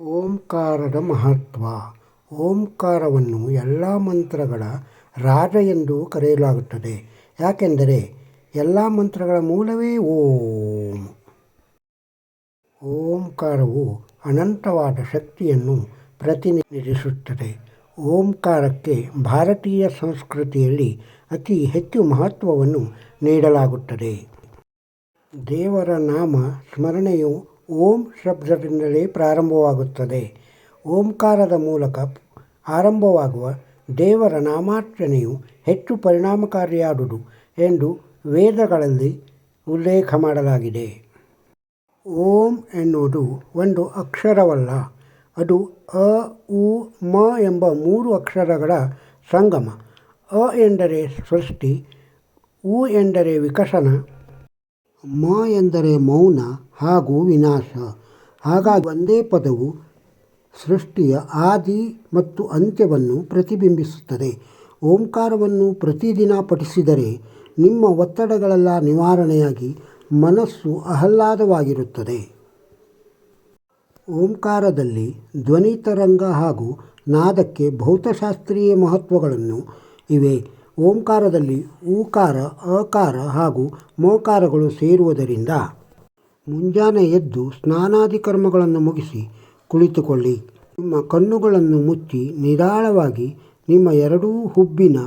ಓಂಕಾರದ ಮಹತ್ವ. ಓಂಕಾರವನ್ನು ಎಲ್ಲ ಮಂತ್ರಗಳ ರಾಜ ಎಂದು ಕರೆಯಲಾಗುತ್ತದೆ. ಯಾಕೆಂದರೆ ಎಲ್ಲ ಮಂತ್ರಗಳ ಮೂಲವೇ ಓಂ. ಓಂಕಾರವು ಅನಂತವಾದ ಶಕ್ತಿಯನ್ನು ಪ್ರತಿನಿಧಿಸುತ್ತದೆ. ಓಂಕಾರಕ್ಕೆ ಭಾರತೀಯ ಸಂಸ್ಕೃತಿಯಲ್ಲಿ ಅತಿ ಹೆಚ್ಚು ಮಹತ್ವವನ್ನು ನೀಡಲಾಗುತ್ತದೆ. ದೇವರ ನಾಮ ಸ್ಮರಣೆಯು ಓಂ ಶಬ್ದದಿಂದಲೇ ಪ್ರಾರಂಭವಾಗುತ್ತದೆ. ಓಂಕಾರದ ಮೂಲಕ ಆರಂಭವಾಗುವ ದೇವರ ನಾಮಾರ್ಚನೆಯು ಹೆಚ್ಚು ಪರಿಣಾಮಕಾರಿಯಾದುದು ಎಂದು ವೇದಗಳಲ್ಲಿ ಉಲ್ಲೇಖ ಮಾಡಲಾಗಿದೆ. ಓಂ ಎನ್ನುವುದು ಒಂದು ಅಕ್ಷರವಲ್ಲ. ಅದು ಅ, ಉ, ಮ ಎಂಬ ಮೂರು ಅಕ್ಷರಗಳ ಸಂಗಮ. ಅ ಎಂದರೆ ಸೃಷ್ಟಿ, ಉ ಎಂದರೆ ವಿಕಸನ ಮ ಎಂದರೆ ಮೌನ ಹಾಗೂ ವಿನಾಶ. ಹಾಗಾಗಿ ಒಂದೇ ಪದವು ಸೃಷ್ಟಿಯ ಆದಿ ಮತ್ತು ಅಂತ್ಯವನ್ನು ಪ್ರತಿಬಿಂಬಿಸುತ್ತದೆ. ಓಂಕಾರವನ್ನು ಪ್ರತಿದಿನ ಪಠಿಸಿದರೆ ನಿಮ್ಮ ಒತ್ತಡಗಳೆಲ್ಲ ನಿವಾರಣೆಯಾಗಿ ಮನಸ್ಸು ಆಹ್ಲಾದವಾಗಿರುತ್ತದೆ. ಓಂಕಾರದಲ್ಲಿ ಧ್ವನಿ ತರಂಗ ಹಾಗೂ ನಾದಕ್ಕೆ ಭೌತಶಾಸ್ತ್ರೀಯ ಮಹತ್ವಗಳನ್ನು ಇವೆ. ಓಂಕಾರದಲ್ಲಿ ಊಕಾರ ಅಕಾರ ಹಾಗೂ ಮೋಕಾರಗಳು ಸೇರುವುದರಿಂದ ಮುಂಜಾನೆ ಎದ್ದು ಸ್ನಾನಾದಿ ಕರ್ಮಗಳನ್ನು ಮುಗಿಸಿ ಕುಳಿತುಕೊಳ್ಳಿ. ನಿಮ್ಮ ಕಣ್ಣುಗಳನ್ನು ಮುಚ್ಚಿ ನಿರಾಳವಾಗಿ ನಿಮ್ಮ ಎರಡೂ ಹುಬ್ಬಿನ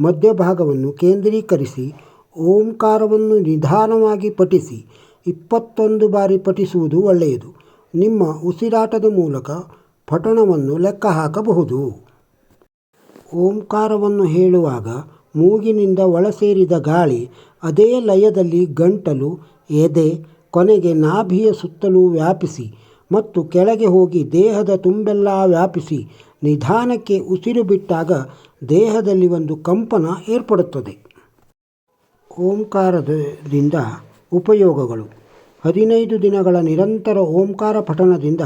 ಮಧ್ಯಭಾಗವನ್ನು ಕೇಂದ್ರೀಕರಿಸಿ ಓಂಕಾರವನ್ನು ನಿಧಾನವಾಗಿ ಪಠಿಸಿ ಇಪ್ಪತ್ತೊಂದು ಬಾರಿ ಪಠಿಸುವುದು ಒಳ್ಳೆಯದು. ನಿಮ್ಮ ಉಸಿರಾಟದ ಮೂಲಕ ಪಠಣವನ್ನು ಲೆಕ್ಕ ಹಾಕಬಹುದು. ಓಂಕಾರವನ್ನು ಹೇಳುವಾಗ ಮೂಗಿನಿಂದ ಒಳಸೇರಿದ ಗಾಳಿ ಅದೇ ಲಯದಲ್ಲಿ ಗಂಟಲು, ಎದೆ, ಕೊನೆಗೆ ನಾಭಿಯ ಸುತ್ತಲೂ ವ್ಯಾಪಿಸಿ ಮತ್ತು ಕೆಳಗೆ ಹೋಗಿ ದೇಹದ ತುಂಬೆಲ್ಲ ವ್ಯಾಪಿಸಿ ನಿಧಾನಕ್ಕೆ ಉಸಿರು ಬಿಟ್ಟಾಗ ದೇಹದಲ್ಲಿ ಒಂದು ಕಂಪನ ಏರ್ಪಡುತ್ತದೆ. ಓಂಕಾರದಿಂದ ಉಪಯೋಗಗಳು. ಹದಿನೈದು ದಿನಗಳ ನಿರಂತರ ಓಂಕಾರ ಪಠಣದಿಂದ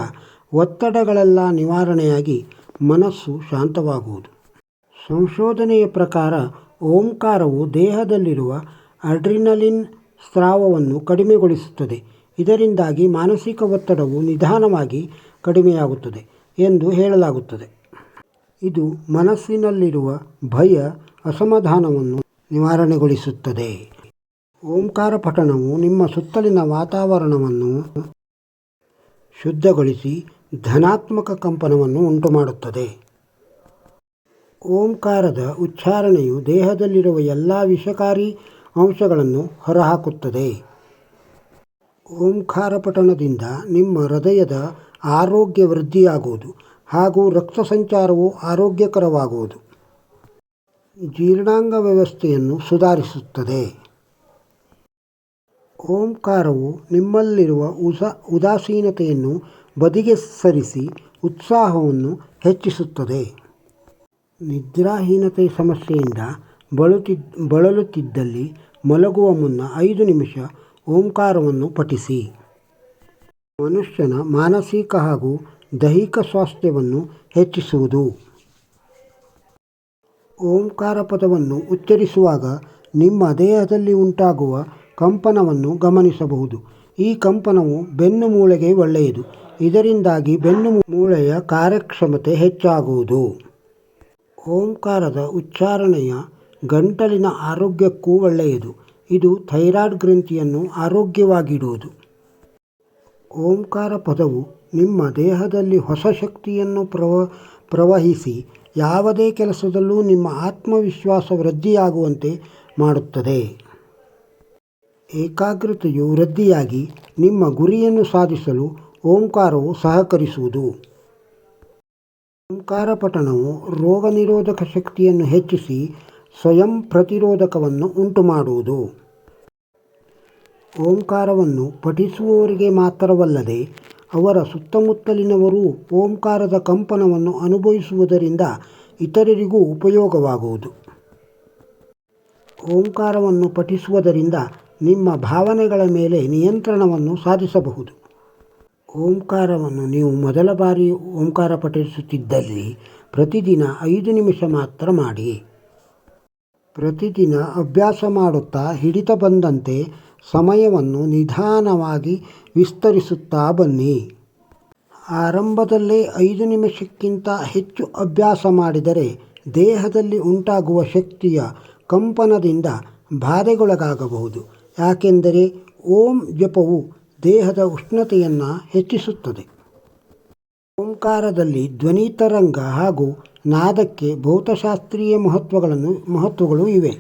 ಒತ್ತಡಗಳೆಲ್ಲ ನಿವಾರಣೆಯಾಗಿ ಮನಸ್ಸು ಶಾಂತವಾಗುವುದು. ಸಂಶೋಧನೆಯ ಪ್ರಕಾರ ಓಂಕಾರವು ದೇಹದಲ್ಲಿರುವ ಅಡ್ರಿನಲಿನ್ ಸ್ರಾವವನ್ನು ಕಡಿಮೆಗೊಳಿಸುತ್ತದೆ. ಇದರಿಂದಾಗಿ ಮಾನಸಿಕ ಒತ್ತಡವು ನಿಧಾನವಾಗಿ ಕಡಿಮೆಯಾಗುತ್ತದೆ ಎಂದು ಹೇಳಲಾಗುತ್ತದೆ. ಇದು ಮನಸ್ಸಿನಲ್ಲಿರುವ ಭಯ, ಅಸಮಾಧಾನವನ್ನು ನಿವಾರಣೆಗೊಳಿಸುತ್ತದೆ. ಓಂಕಾರ ಪಠಣವು ನಿಮ್ಮ ಸುತ್ತಲಿನ ವಾತಾವರಣವನ್ನು ಶುದ್ಧಗೊಳಿಸಿ ಧನಾತ್ಮಕ ಕಂಪನವನ್ನು ಉಂಟುಮಾಡುತ್ತದೆ. ಓಂಕಾರದ ಉಚ್ಚಾರಣೆಯು ದೇಹದಲ್ಲಿರುವ ಎಲ್ಲ ವಿಷಕಾರಿ ಅಂಶಗಳನ್ನು ಹೊರಹಾಕುತ್ತದೆ. ಓಂಕಾರ ಪಠಣದಿಂದ ನಿಮ್ಮ ಹೃದಯದ ಆರೋಗ್ಯ ವೃದ್ಧಿಯಾಗುವುದು ಹಾಗೂ ರಕ್ತ ಸಂಚಾರವು ಆರೋಗ್ಯಕರವಾಗುವುದು. ಜೀರ್ಣಾಂಗ ವ್ಯವಸ್ಥೆಯನ್ನು ಸುಧಾರಿಸುತ್ತದೆ. ಓಂಕಾರವು ನಿಮ್ಮಲ್ಲಿರುವ ಉಸ, ಉದಾಸೀನತೆಯನ್ನು ಬದಿಗೆ ಸರಿಸಿ ಉತ್ಸಾಹವನ್ನು ಹೆಚ್ಚಿಸುತ್ತದೆ. ನಿದ್ರಾಹೀನತೆ ಸಮಸ್ಯೆಯಿಂದ ಬಳಲುತ್ತಿದ್ದ ಬಳಲುತ್ತಿದ್ದಲ್ಲಿ ಮಲಗುವ ಮುನ್ನ ಐದು ನಿಮಿಷ ಓಂಕಾರವನ್ನು ಪಠಿಸಿ. ಮನುಷ್ಯನ ಮಾನಸಿಕ ಹಾಗೂ ದೈಹಿಕ ಸ್ವಾಸ್ಥ್ಯವನ್ನು ಹೆಚ್ಚಿಸುವುದು. ಓಂಕಾರ ಪದವನ್ನು ಉಚ್ಚರಿಸುವಾಗ ನಿಮ್ಮ ದೇಹದಲ್ಲಿ ಉಂಟಾಗುವ ಕಂಪನವನ್ನು ಗಮನಿಸಬಹುದು. ಈ ಕಂಪನವು ಬೆನ್ನು ಮೂಳೆಗೆ ಒಳ್ಳೆಯದು. ಇದರಿಂದಾಗಿ ಬೆನ್ನು ಮೂಳೆಯ ಕಾರ್ಯಕ್ಷಮತೆ ಹೆಚ್ಚಾಗುವುದು. ಓಂಕಾರದ ಉಚ್ಚಾರಣೆಯ ಗಂಟಲಿನ ಆರೋಗ್ಯಕ್ಕೂ ಒಳ್ಳೆಯದು. ಇದು ಥೈರಾಯ್ಡ್ ಗ್ರಂಥಿಯನ್ನು ಆರೋಗ್ಯವಾಗಿಡುವುದು. ಓಂಕಾರ ಪದವು ನಿಮ್ಮ ದೇಹದಲ್ಲಿ ಹೊಸ ಶಕ್ತಿಯನ್ನು ಪ್ರವ, ಪ್ರವಹಿಸಿ ಯಾವುದೇ ಕೆಲಸದಲ್ಲೂ ನಿಮ್ಮ ಆತ್ಮವಿಶ್ವಾಸ ವೃದ್ಧಿಯಾಗುವಂತೆ ಮಾಡುತ್ತದೆ. ಏಕಾಗ್ರತೆಯು ವೃದ್ಧಿಯಾಗಿ ನಿಮ್ಮ ಗುರಿಯನ್ನು ಸಾಧಿಸಲು ಓಂಕಾರವು ಸಹಕರಿಸುವುದು. ಓಂಕಾರ ಪಠಣವು ರೋಗ ನಿರೋಧಕ ಶಕ್ತಿಯನ್ನು ಹೆಚ್ಚಿಸಿ ಸ್ವಯಂ ಪ್ರತಿರೋಧಕವನ್ನು ಉಂಟುಮಾಡುವುದು. ಓಂಕಾರವನ್ನು ಪಠಿಸುವವರಿಗೆ ಮಾತ್ರವಲ್ಲದೆ ಅವರ ಸುತ್ತಮುತ್ತಲಿನವರೂ ಓಂಕಾರದ ಕಂಪನವನ್ನು ಅನುಭವಿಸುವುದರಿಂದ ಇತರರಿಗೂ ಉಪಯೋಗವಾಗುವುದು. ಓಂಕಾರವನ್ನು ಪಠಿಸುವುದರಿಂದ ನಿಮ್ಮ ಭಾವನೆಗಳ ಮೇಲೆ ನಿಯಂತ್ರಣವನ್ನು ಸಾಧಿಸಬಹುದು. ಓಂಕಾರವನ್ನು ನೀವು ಮೊದಲ ಬಾರಿ ಓಂಕಾರ ಪಠಿಸುತ್ತಿದ್ದಲ್ಲಿ ಪ್ರತಿದಿನ ಐದು ನಿಮಿಷ ಮಾತ್ರ ಮಾಡಿ. ಪ್ರತಿದಿನ ಅಭ್ಯಾಸ ಮಾಡುತ್ತಾ ಹಿಡಿತ ಬಂದಂತೆ ಸಮಯವನ್ನು ನಿಧಾನವಾಗಿ ವಿಸ್ತರಿಸುತ್ತಾ ಬನ್ನಿ. ಆರಂಭದಲ್ಲೇ ಐದು ನಿಮಿಷಕ್ಕಿಂತ ಹೆಚ್ಚು ಅಭ್ಯಾಸ ಮಾಡಿದರೆ ದೇಹದಲ್ಲಿ ಉಂಟಾಗುವ ಶಕ್ತಿಯ ಕಂಪನದಿಂದ ಬಾಧೆಗೊಳಗಾಗಬಹುದು. ಯಾಕೆಂದರೆ ಓಂ ಜಪವು ದೇಹದ ಉಷ್ಣತೆಯನ್ನು ಹೆಚ್ಚಿಸುತ್ತದೆ. ಓಂಕಾರದಲ್ಲಿ ಧ್ವನಿ, ತರಂಗ ಹಾಗೂ ನಾದಕ್ಕೆ ಭೌತಶಾಸ್ತ್ರೀಯ ಮಹತ್ವಗಳನ್ನು, ಮಹತ್ವಗಳು ಇವೆ.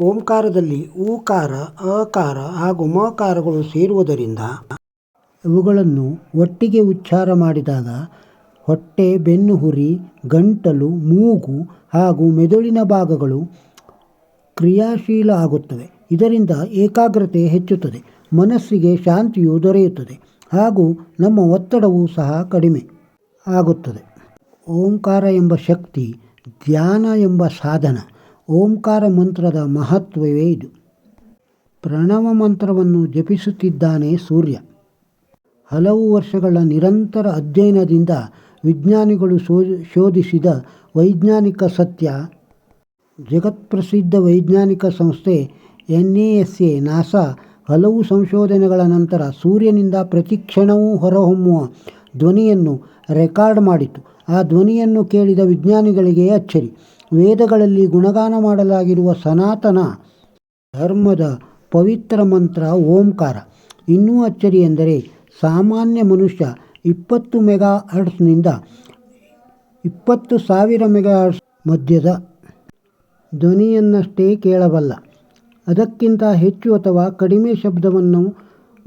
ಓಂಕಾರದಲ್ಲಿ ಊಕಾರ, ಅಕಾರ ಹಾಗೂ ಮಕಾರಗಳು ಸೇರುವುದರಿಂದ ಇವುಗಳನ್ನು ಒಟ್ಟಿಗೆ ಉಚ್ಚಾರ ಮಾಡಿದಾಗ ಹೊಟ್ಟೆ ಬೆನ್ನುಹುರಿ ಗಂಟಲು, ಮೂಗು ಹಾಗೂ ಮೆದುಳಿನ ಭಾಗಗಳು ಕ್ರಿಯಾಶೀಲ ಆಗುತ್ತವೆ. ಇದರಿಂದ ಏಕಾಗ್ರತೆ ಹೆಚ್ಚುತ್ತದೆ. ಮನಸ್ಸಿಗೆ ಶಾಂತಿಯು ದೊರೆಯುತ್ತದೆ ಹಾಗೂ ನಮ್ಮ ಒತ್ತಡವೂ ಸಹ ಕಡಿಮೆ ಆಗುತ್ತದೆ. ಓಂಕಾರ ಎಂಬ ಶಕ್ತಿ, ಧ್ಯಾನ ಎಂಬ ಸಾಧನ, ಓಂಕಾರ ಮಂತ್ರದ ಮಹತ್ವವೇ ಇದು. ಪ್ರಣವ ಮಂತ್ರವನ್ನು ಜಪಿಸುತ್ತಿದ್ದಾನೆ ಸೂರ್ಯ. ಹಲವು ವರ್ಷಗಳ ನಿರಂತರ ಅಧ್ಯಯನದಿಂದ ವಿಜ್ಞಾನಿಗಳು ಶೋಧಿಸಿದ ವೈಜ್ಞಾನಿಕ ಸತ್ಯ, ಜಗತ್ಪ್ರಸಿದ್ಧ ವೈಜ್ಞಾನಿಕ ಸಂಸ್ಥೆ N A S A, NASA ಹಲವು ಸಂಶೋಧನೆಗಳ ನಂತರ ಸೂರ್ಯನಿಂದ ಪ್ರತಿಕ್ಷಣವೂ ಹೊರಹೊಮ್ಮುವ ಧ್ವನಿಯನ್ನು ರೆಕಾರ್ಡ್ ಮಾಡಿತು. ಆ ಧ್ವನಿಯನ್ನು ಕೇಳಿದ ವಿಜ್ಞಾನಿಗಳಿಗೆ ಅಚ್ಚರಿ. ವೇದಗಳಲ್ಲಿ ಗುಣಗಾನ ಮಾಡಲಾಗಿರುವ ಸನಾತನ ಧರ್ಮದ ಪವಿತ್ರ ಮಂತ್ರ ಓಂಕಾರ. ಇನ್ನೂ ಅಚ್ಚರಿ ಎಂದರೆ ಸಾಮಾನ್ಯ ಮನುಷ್ಯ ಇಪ್ಪತ್ತು ಮೆಗಾ ಹರ್ಟ್ಸ್ನಿಂದ ಇಪ್ಪತ್ತು ಸಾವಿರ ಮೆಗಾ ಹರ್ಟ್ಸ್ ಮಧ್ಯದ ಧ್ವನಿಯನ್ನಷ್ಟೇ ಕೇಳಬಲ್ಲ. ಅದಕ್ಕಿಂತ ಹೆಚ್ಚು ಅಥವಾ ಕಡಿಮೆ ಶಬ್ದವನ್ನು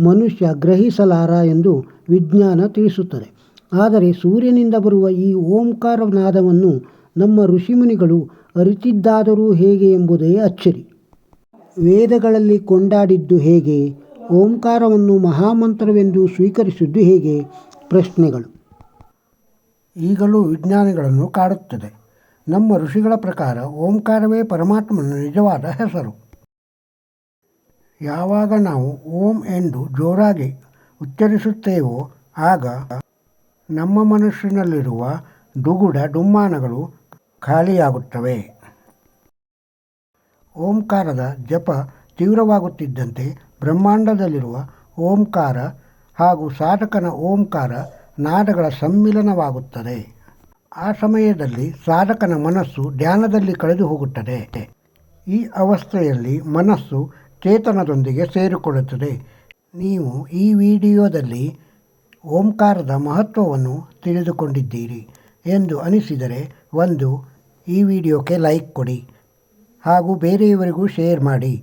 ಮನುಷ್ಯ ಗ್ರಹಿಸಲಾರ ಎಂದು ವಿಜ್ಞಾನ ತಿಳಿಸುತ್ತದೆ. ಆದರೆ ಸೂರ್ಯನಿಂದ ಬರುವ ಈ ಓಂಕಾರ ನಾದವನ್ನು ನಮ್ಮ ಋಷಿಮುನಿಗಳು ಅರಿತಿದ್ದಾದರೂ ಹೇಗೆ ಎಂಬುದೇ ಅಚ್ಚರಿ. ವೇದಗಳಲ್ಲಿ ಕೊಂಡಾಡಿದ್ದು ಹೇಗೆ, ಓಂಕಾರವನ್ನು ಮಹಾಮಂತ್ರವೆಂದು ಸ್ವೀಕರಿಸಿದ್ದು ಹೇಗೆ, ಪ್ರಶ್ನೆಗಳು. ಈಗಲೂ ವಿಜ್ಞಾನಿಗಳನ್ನು ಕಾಡುತ್ತದೆ. ನಮ್ಮ ಋಷಿಗಳ ಪ್ರಕಾರ ಓಂಕಾರವೇ ಪರಮಾತ್ಮನ ನಿಜವಾದ ಹೆಸರು. ಯಾವಾಗ ನಾವು ಓಂ ಎಂದು ಜೋರಾಗಿ ಉಚ್ಚರಿಸುತ್ತೇವೋ ಆಗ ನಮ್ಮ ಮನಸ್ಸಿನಲ್ಲಿರುವ ದುಗುಡ ಡುಮ್ಮಾನಗಳು ಖಾಲಿಯಾಗುತ್ತವೆ. ಓಂಕಾರದ ಜಪ ತೀವ್ರವಾಗುತ್ತಿದ್ದಂತೆ ಬ್ರಹ್ಮಾಂಡದಲ್ಲಿರುವ ಓಂಕಾರ ಹಾಗೂ ಸಾಧಕನ ಓಂಕಾರ ನಾದಗಳ ಸಮ್ಮಿಲನವಾಗುತ್ತದೆ. ಆ ಸಮಯದಲ್ಲಿ ಸಾಧಕನ ಮನಸ್ಸು ಧ್ಯಾನದಲ್ಲಿ ಕಳೆದು ಹೋಗುತ್ತದೆ ಈ ಅವಸ್ಥೆಯಲ್ಲಿ ಮನಸ್ಸು ಚೇತನದೊಂದಿಗೆ ಸೇರಿಕೊಳ್ಳುತ್ತದೆ. ನೀವು ಈ ವಿಡಿಯೋದಲ್ಲಿ ಓಂಕಾರದ ಮಹತ್ವವನ್ನು ತಿಳಿದುಕೊಂಡಿದ್ದೀರಿ ಎಂದು ಅನಿಸಿದರೆ ಒಂದು, ಈ ವಿಡಿಯೋಕ್ಕೆ ಲೈಕ್ ಕೊಡಿ ಹಾಗೂ ಬೇರೆಯವರಿಗೂ ಶೇರ್ ಮಾಡಿ.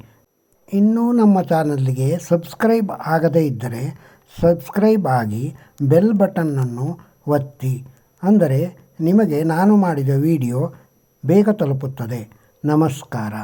ಇನ್ನೂ ನಮ್ಮ ಚಾನಲ್ಗೆ ಸಬ್ಸ್ಕ್ರೈಬ್ ಆಗದೇ ಇದ್ದರೆ ಸಬ್ಸ್ಕ್ರೈಬ್ ಆಗಿ ಬೆಲ್ ಬಟನ್ನನ್ನು ಒತ್ತಿ. ಅಂದರೆ ನಿಮಗೆ ನಾನು ಮಾಡಿದ ವಿಡಿಯೋ ಬೇಗ ತಲುಪುತ್ತದೆ. ನಮಸ್ಕಾರ.